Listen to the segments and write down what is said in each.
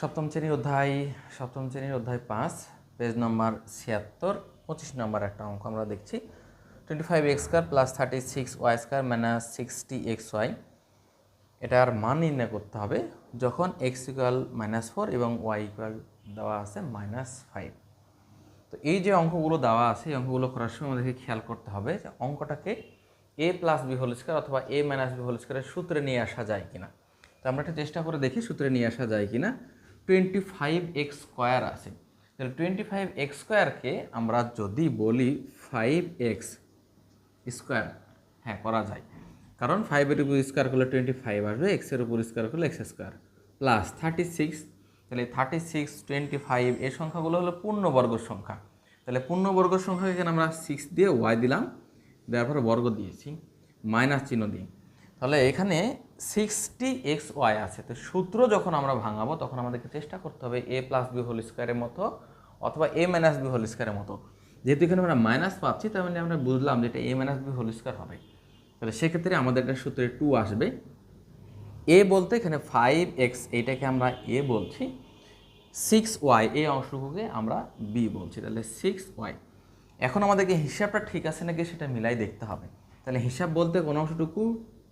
সপ্তম শ্রেণির অধ্যায়, সপ্তম শ্রেণির অধ্যায় পাঁচ, পেজ নম্বর ছিয়াত্তর, পঁচিশ নম্বর একটা অঙ্ক আমরা দেখছি। Twenty five x square plus thirty six y square minus sixty x y এটার মান নির্ণয় করতে হবে যখন এক্স ইকুয়াল মাইনাস ফোর এবং ওয়াই ইকুয়াল দেওয়া আছে মাইনাস ফাইভ তো এই যে অঙ্কগুলো দেওয়া আছে, এই অঙ্কগুলো করার সময় আমাদেরকে খেয়াল করতে হবে যে অঙ্কটাকে a plus b whole square অথবা এ মাইনাস বি হোল স্কোয়ারের সূত্রে নিয়ে আসা যায় কিনা। তো আমরা একটা চেষ্টা করে দেখি সূত্রে নিয়ে আসা যায় কিনা। টোয়েন্টি ফাইভ এক্স স্কোয়ার আছে। তাহলে টোয়েন্টি ফাইভ এক্স স্কোয়ারকে আমরা যদি বলি ফাইভ এক্স স্কোয়ার হ্যাঁ করা যায়। কারণ ফাইভের উপর স্কোয়ার করলে টোয়েন্টি ফাইভ আসবে এক্সের উপর স্কোয়ার করলে x square plus thirty six তাহলে থার্টি সিক্স টোয়েন্টি ফাইভ এই সংখ্যাগুলো হলো পূর্ণবর্গ সংখ্যা। তাহলে পূর্ণবর্গ সংখ্যা এখানে আমরা সিক্স দিয়ে ওয়াই দিলাম, দেওয়ার পরে বর্গ দিয়েছি মাইনাস চিহ্ন দিই তাহলে এখানে সিক্সটি এক্স ওয়াই আছে। তো সূত্র যখন আমরা ভাঙাবো, তখন আমাদেরকে চেষ্টা করতে হবে এ প্লাস বি হোল স্কোয়ারের মতো অথবা এ মাইনাস বি হোল স্কোয়ারের মতো। যেহেতু এখানে আমরা মাইনাস পাচ্ছি, তার মানে আমরা বুঝলাম যে এটা a minus b whole square হবে। তাহলে সেক্ষেত্রে আমাদের একটা সূত্রে টু আসবে। এ বলতে এখানে ফাইভ এক্স এইটাকে আমরা এ বলছি। সিক্স ওয়াই এই অংশটুকুকে আমরা বি বলছি। তাহলে সিক্স ওয়াই এখন আমাদেরকে হিসাবটা ঠিক আছে নাকি সেটা মিলাই দেখতে হবে। তাহলে হিসাব বলতে কোনো অংশটুকু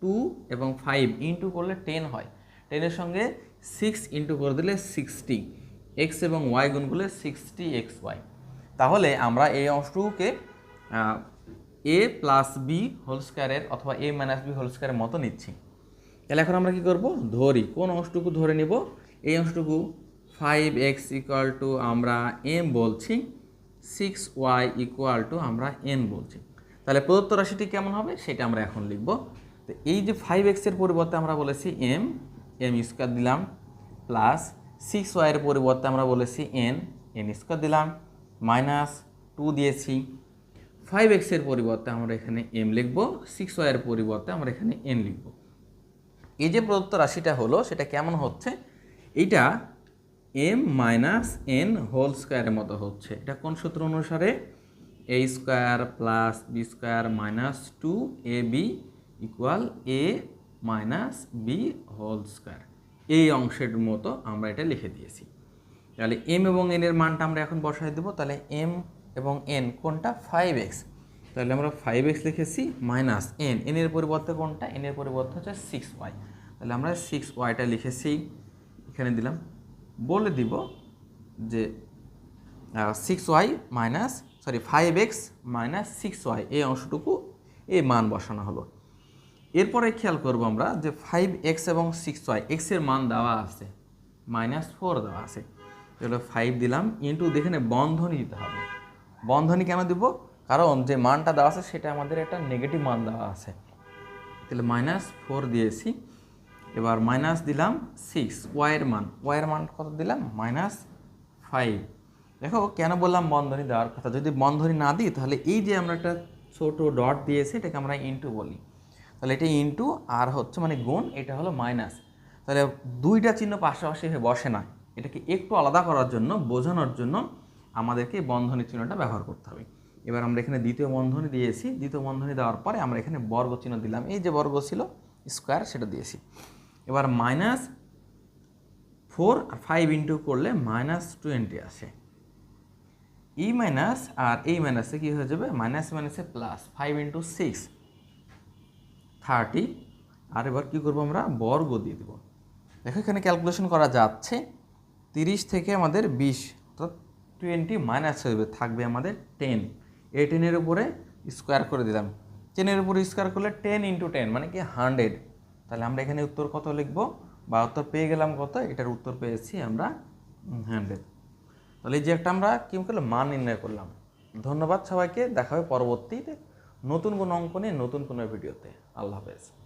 টু এবং ফাইভ ইন্টু করলে টেন হয়। টেনের সঙ্গে সিক্স ইন্টু করে দিলে সিক্সটি এক্স এবং ওয়াই গুণ করলে সিক্সটি এক্স ওয়াই তাহলে আমরা এই অংশটুকুকে এ প্লাস বি হোল স্কোয়ারের অথবা এ মাইনাস বি হোল স্কোয়ারের মতো নিচ্ছি। তাহলে এখন আমরা কি করব? ধরি। কোন অংশটুকু ধরে নিব? এই অংশটুকু ফাইভ এক্স ইকুয়াল টু আমরা এম বলছি সিক্স ওয়াই ইকুয়াল টু আমরা এন বলছি। তাহলে প্রদত্ত রাশিটি কেমন হবে? সেটা আমরা এখন লিখব। তো এই যে ফাইভ এক্সের পরিবর্তে আমরা বলেছি এম এম স্কোয়ার দিলাম প্লাস সিক্স ওয়াইয়ের পরিবর্তে আমরা বলেছি এন এন স্কোয়ার দিলাম মাইনাস টু দিয়েছি। ফাইভ এক্সের পরিবর্তে আমরা এখানে এম লিখব সিক্স ওয়াইয়ের পরিবর্তে আমরা এখানে এন লিখব। এই যে প্রদত্ত রাশিটা হলো, সেটা কেমন হচ্ছে? এইটা এম মাইনাস এন হোল স্কোয়ারের মতো হচ্ছে। এটা কোন সূত্র অনুসারে? A square plus b square minus two a b equal a minus b whole square এই অংশের মতো আমরা এটা লিখে দিয়েছি। তাহলে এম এবং এন এর মানটা আমরা এখন বসাই দেবো। তাহলে এম এবং এন কোনটা? ফাইভ এক্স তাহলে আমরা ফাইভ এক্স লিখেছি মাইনাস এন এন এর পরিবর্তে কোনটা? এন এর পরিবর্তে হচ্ছে সিক্স ওয়াই তাহলে আমরা সিক্স ওয়াইটা লিখেছি। এখানে দিলাম। বলে দিব যে six y minus sorry five x minus six y এই অংশটুকু এই মান বসানো হলো। এরপরে খেয়াল করব আমরা যে ফাইভ এক্স এবং সিক্স ওয়াই এক্সের মান দেওয়া আছে মাইনাস ফোর দেওয়া আছে। তাহলে ফাইভ দিলাম ইন্টু এখানে বন্ধনী দিতে হবে। বন্ধনী কেন দিব? কারণ যে মানটা দেওয়া আছে সেটা আমাদের একটা নেগেটিভ মান দেওয়া আছে। তাহলে মাইনাস ফোর দিয়েছি। এবার মাইনাস দিলাম সিক্স ওয়াইয়ের মান। ওয়াইয়ের মান কত দিলাম? মাইনাস ফাইভ দেখো, কেন বললাম বন্ধনী দেওয়ার কথা? যদি বন্ধনী না দিই, তাহলে এই যে আমরা একটা ছোটো ডট দিয়েছি, এটাকে আমরা ইন্টু বলি। তাহলে এটা ইন্টু আর হচ্ছে মানে গুণ, এটা হলো মাইনাস তাহলে দুইটা চিহ্ন পাশাপাশি বসে না। এটাকে একটু আলাদা করার জন্য, বোঝানোর জন্য আমাদেরকে বন্ধনী চিহ্নটা ব্যবহার করতে হবে। এবার আমরা এখানে দ্বিতীয় বন্ধনী দিয়েছি। দ্বিতীয় বন্ধনী দেওয়ার পরে আমরা এখানে বর্গ চিহ্ন দিলাম। এই যে বর্গ ছিল স্কোয়ার সেটা দিয়েছি। এবার মাইনাস ফোর আর ফাইভ ইন্টু করলে মাইনাস টোয়েন্টি আসে। ই মাইনাস আর এই মাইনাসে কী হয়ে যাবে? মাইনাস মাইনাসে plus five into six thirty, আর এবার কী করব আমরা? বর্গ দিয়ে দেবো। দেখো এখানে ক্যালকুলেশন করা যাচ্ছে, তিরিশ থেকে আমাদের বিশ, অর্থাৎ টোয়েন্টি মাইনাস হয়ে থাকবে আমাদের টেন এই টেনের উপরে স্কোয়ার করে দিলাম। টেনের উপরে স্কোয়ার করলে টেন ইন্টু টেন মানে কি হান্ড্রেড তাহলে আমরা এখানে উত্তর কত লিখব? বা উত্তর পেয়ে গেলাম কত? এটার উত্তর পেয়েছি আমরা হান্ড্রেড তাহলে এই যে একটা আমরা কী করলাম? মান নির্ণয় করলাম। ধন্যবাদ সবাইকে, দেখা হবে পরবর্তীতে। নতুন কোনো অঙ্কনে নতুন কোনো ভিডিওতে। আল্লাহ হাফেজ।